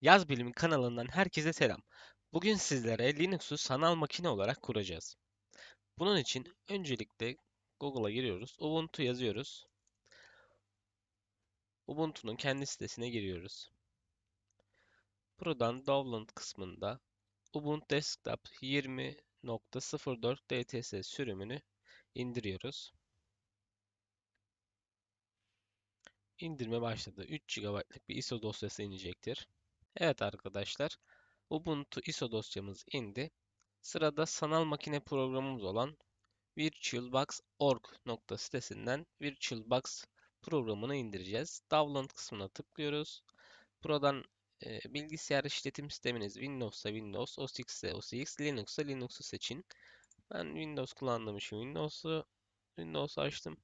Yaz Bilimi kanalından herkese selam. Bugün sizlere Linux'u sanal makine olarak kuracağız. Bunun için öncelikle Google'a giriyoruz. Ubuntu yazıyoruz. Ubuntu'nun kendi sitesine giriyoruz. Buradan Download kısmında Ubuntu Desktop 20.04 DTS sürümünü indiriyoruz. İndirme başladı. 3 GB'lık bir ISO dosyası inecektir. Evet arkadaşlar, Ubuntu ISO dosyamız indi. Sırada sanal makine programımız olan virtualbox.org sitesinden VirtualBox programını indireceğiz. Download kısmına tıklıyoruz. Buradan e, bilgisayar işletim sisteminiz Windows'a Windows, OS X'e X, Linux'a Linux'u seçin. Ben Windows kullandığım için Windows'u Windows açtım.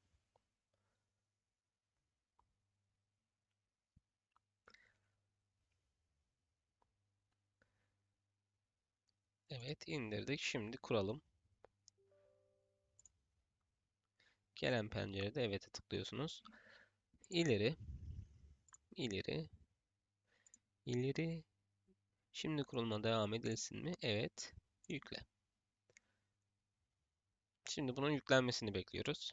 Evet indirdik. Şimdi kuralım. Gelen pencerede evet'e tıklıyorsunuz. İleri, ileri, ileri. Şimdi kurulma devam edilsin mi? Evet. Yükle. Şimdi bunun yüklenmesini bekliyoruz.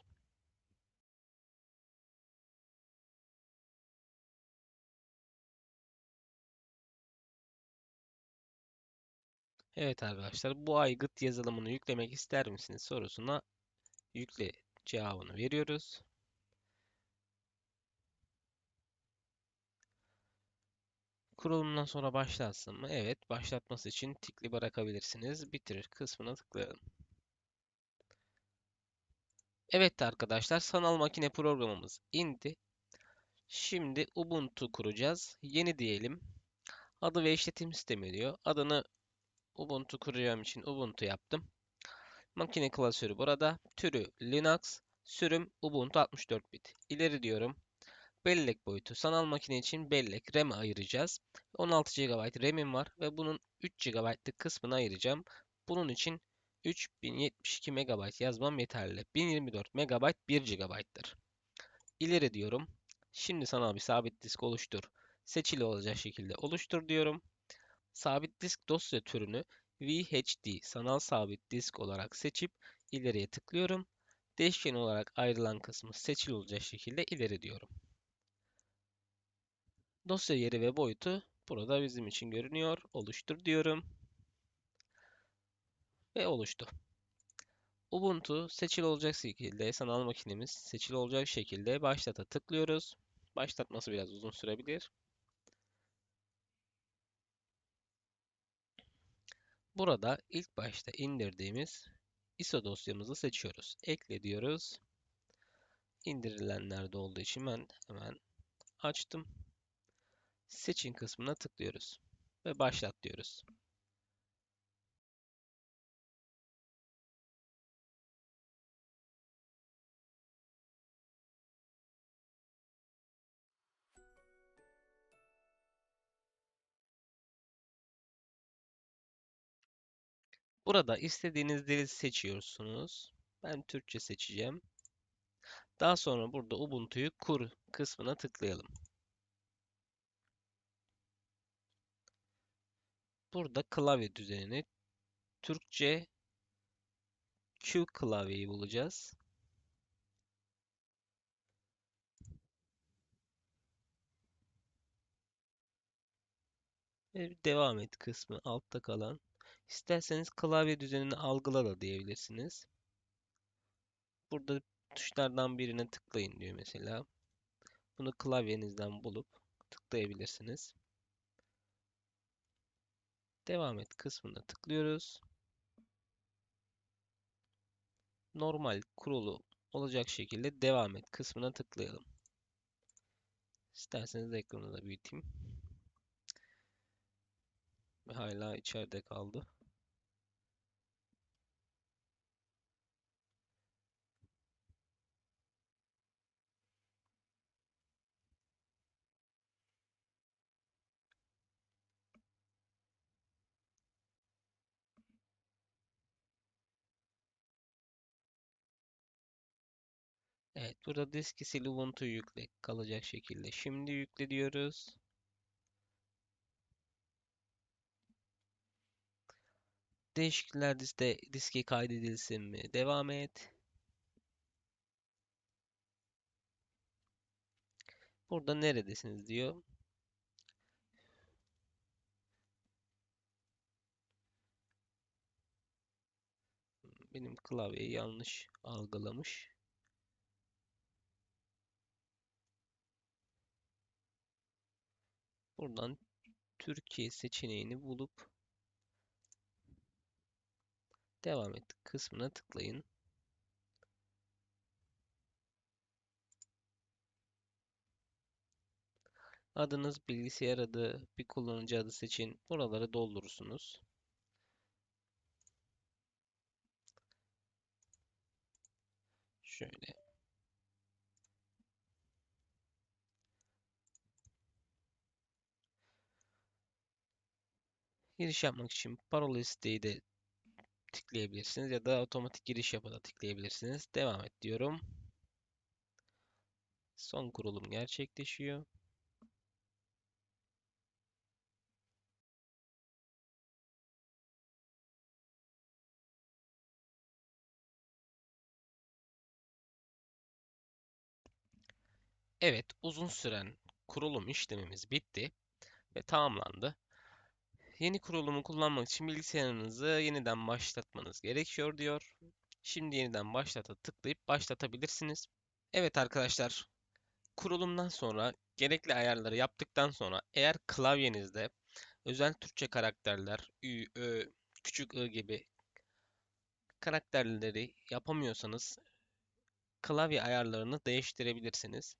Evet arkadaşlar bu aygıt yazılımını yüklemek ister misiniz sorusuna yükle cevabını veriyoruz. Kurulumundan sonra başlatsın mı? Evet, başlatması için tikli bırakabilirsiniz. Bitirir kısmına tıklayalım. Evet arkadaşlar, sanal makine programımız indi. Şimdi Ubuntu kuracağız. Yeni diyelim. Adı ve işletim sistemi diyor. Adını Ubuntu kuracağım için Ubuntu yaptım. Makine klasörü burada. Türü Linux. Sürüm Ubuntu 64 bit. İleri diyorum. Bellek boyutu. Sanal makine için bellek, RAM ayıracağız. 16 GB RAM'im var ve bunun 3 GB'lık kısmını ayıracağım. Bunun için 3072 MB yazmam yeterli. 1024 MB 1 GB'dır. İleri diyorum. Şimdi sanal bir sabit disk oluştur. Seçili olacak şekilde oluştur diyorum. Sabit disk dosya türünü VHD sanal sabit disk olarak seçip ileriye tıklıyorum. Değişken olarak ayrılan kısmı seçili olacak şekilde ileri diyorum. Dosya yeri ve boyutu burada bizim için görünüyor. Oluştur diyorum. Ve oluştu. Ubuntu seçili olacak şekilde sanal makinemiz seçili olacak şekilde başlata tıklıyoruz. Başlatması biraz uzun sürebilir. Burada ilk başta indirdiğimiz ISO dosyamızı seçiyoruz. Ekle diyoruz. İndirilenlerde olduğu için ben hemen açtım. Seçin kısmına tıklıyoruz ve başlat diyoruz. Burada istediğiniz dili seçiyorsunuz. Ben Türkçe seçeceğim. Daha sonra burada Ubuntu'yu kur kısmına tıklayalım. Burada klavye düzenini Türkçe Q klavyeyi bulacağız. Ve devam et kısmı altta kalan. İsterseniz klavye düzenini algıla da diyebilirsiniz. Burada tuşlardan birine tıklayın diyor mesela. Bunu klavyenizden bulup tıklayabilirsiniz. Devam et kısmına tıklıyoruz. Normal kurulu olacak şekilde devam et kısmına tıklayalım. İsterseniz ekranı da büyüteyim. Hala içeride kaldı. Evet burada disk sil Ubuntu yükle kalacak şekilde. Şimdi yükle diyoruz. Değişiklikler liste diske kaydedilsin mi? Devam et. Burada neredesiniz diyor. Benim klavye yanlış algılamış. Buradan Türkiye seçeneğini bulup devam et kısmına tıklayın. Adınız bilgisayar adı, bir kullanıcı adı seçin. Buraları doldurursunuz. Şöyle. Giriş yapmak için parola isteği de tıklayabilirsiniz ya da otomatik giriş yapıda tıklayabilirsiniz. Devam et diyorum. Son kurulum gerçekleşiyor. Evet, uzun süren kurulum işlemimiz bitti ve tamamlandı. Yeni kurulumu kullanmak için bilgisayarınızı yeniden başlatmanız gerekiyor diyor. Şimdi yeniden başlata tıklayıp başlatabilirsiniz. Evet arkadaşlar, kurulumdan sonra gerekli ayarları yaptıktan sonra eğer klavyenizde özel Türkçe karakterler, Ü, Ö, küçük I gibi karakterleri yapamıyorsanız klavye ayarlarını değiştirebilirsiniz.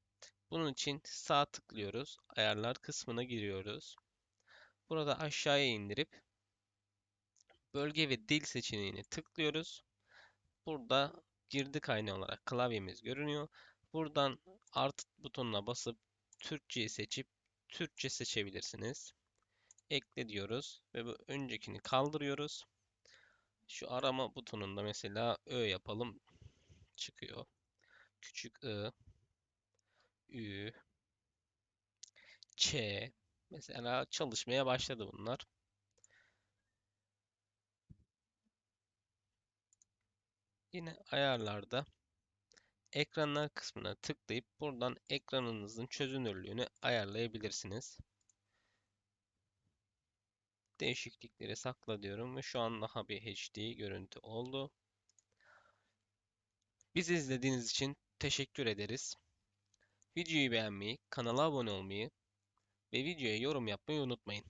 Bunun için sağ tıklıyoruz, ayarlar kısmına giriyoruz. Burada aşağıya indirip bölge ve dil seçeneğini tıklıyoruz. Burada girdi kaynağı olarak klavyemiz görünüyor. Buradan artı butonuna basıp Türkçeyi seçip Türkçe seçebilirsiniz. Ekle diyoruz ve bu öncekini kaldırıyoruz. Şu arama butonunda mesela Ö yapalım. Çıkıyor. Küçük I, Ü, Ç. Mesela çalışmaya başladı bunlar. Yine ayarlarda ekranlar kısmına tıklayıp buradan ekranınızın çözünürlüğünü ayarlayabilirsiniz. Değişiklikleri sakla diyorum ve şu an daha bir HD görüntü oldu. Bizi izlediğiniz için teşekkür ederiz. Videoyu beğenmeyi, kanala abone olmayı ve videoya yorum yapmayı unutmayın.